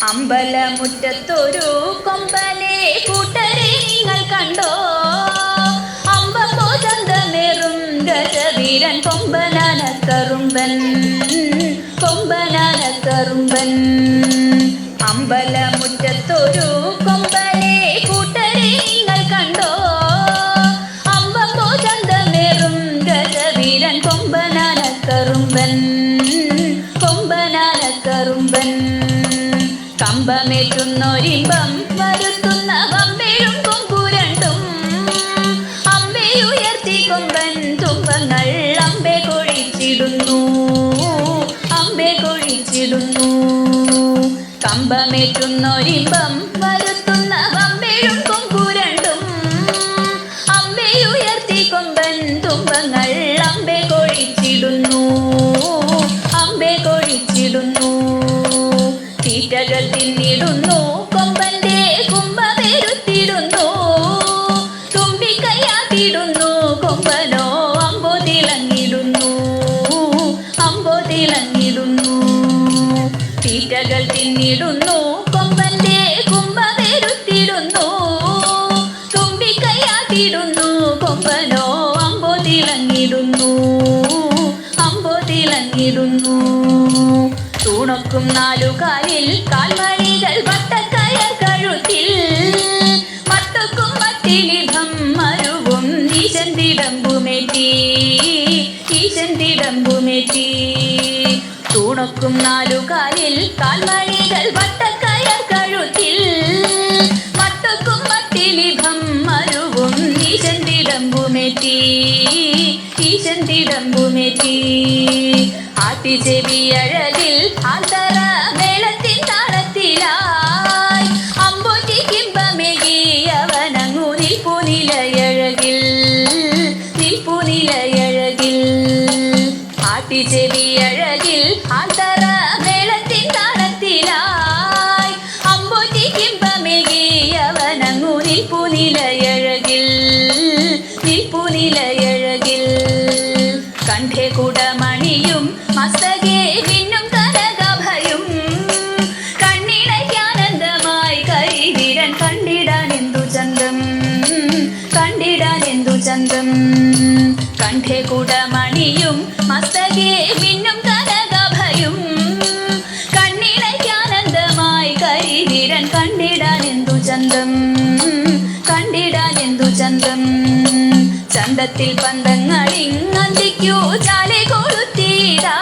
അമ്പലമുറ്റത്തൊരു കൊമ്പനെ കൂട്ടരെ നിങ്ങൾ കണ്ടോ? അമ്പപ്പോ ഗജവീരൻ കൊമ്പനാന കറുമ്പൻ കൊമ്പനാന കറുമ്പൻ അമ്പലമുറ്റത്തൊരു കൊമ്പനെ കൂട്ടരെ നിങ്ങൾ കണ്ടോ? അമ്പപ്പോ ഗജവീരൻ കൊമ്പനാന കറുമ്പൻ കൊമ്പനാന കറുമ്പൻ കമ്പമേറ്റുന്നൊരിമ്പം വരുത്തുന്ന വമ്പേഴും കൊമ്പുരണ്ടും അമ്പയുയർത്തി കൊമ്പൻ തുമ്പങ്ങൾ അമ്പെ കൊഴിച്ചിടുന്നു. അമ്പെ കൊഴിച്ചിടുന്നു. കമ്പമേറ്റുന്നൊരിമ്പം വരുത്തുന്ന വമ്പേഴും കൊമ്പുരണ്ടും അമ്പയുയർത്തി കൊമ്പൻ തുമ്പങ്ങൾ അമ്പെ കൊഴിച്ചിടുന്നു. അമ്പെ കൊഴിച്ചിടുന്നു. തീറ്റകൾ തിന്നിടുന്നു. കൊമ്പന്റെ കുംഭമേരുത്തിടുന്നു തുമ്പിക്കൈയാട്ടിടുന്നു കൊമ്പനോ അമ്പോ തിളങ്ങിടുന്നു അമ്പോ തിളങ്ങിടുന്നു തീറ്റകൾ തിന്നിടുന്നു. കൊമ്പന്റെ കുംഭമേരുത്തിടുന്നു തുമ്പിക്കൈയാട്ടിടുന്നു കൊമ്പനോ അമ്പോ തിളങ്ങിടുന്നു അമ്പോ തിളങ്ങിടുന്നു തൂണൊക്കും നാലുകാലിൽ കാൽമണികൾ വട്ടക്കയർ കഴുത്തിൽ. മത്തക്കും മട്ടിലിഭം മരുവും ഈശന്തിടമ്പുമേറ്റി ഈശന്തിടമ്പുമേറ്റി. നാലു കാലിൽ കാൽമണികൾ വട്ടക്കയർ திடம்புமே தீ ஈசன் திடம்புமே தீ ஆத்தி செவி அழகில் ஆத்தர மேளத்தின் தாளத்திலாய். அம்போதி கிம்பமெகி அவனங்கு நிற்பு நிலையழகில் நிற்பு நிலையழகில். ஆத்தி செவி നിൽപ്പുനിലയഴകിൽ കണ്ഠേ കുടമണിയും മിന്നും കനകഭയും കണ്ണിണയ്ക്കാനന്ദമായി കരിവീരൻ കണ്ടിടാൻ എന്തു ചന്തം? കണ്ടിടാൻ എന്തു ചന്തം മിന്നും കനകഭയും കണ്ണിണയ്ക്കാനന്ദമായി കരിവീരൻ കണ്ടിടാൻ എന്തു ചന്തം? കണ്ടിടാൻ എന്തു ചന്തം? ചന്തത്തിൽ പന്തങ്ങളിങ്ങന്തിക്കൂ ചാലെ കൊളുത്തീരാ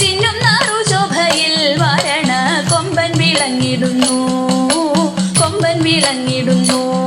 ചിന്നും നാറു ശോഭയിൽ വരണ കൊമ്പൻ വിളങ്ങിടുന്നു. കൊമ്പൻ വിളങ്ങിടുന്നു.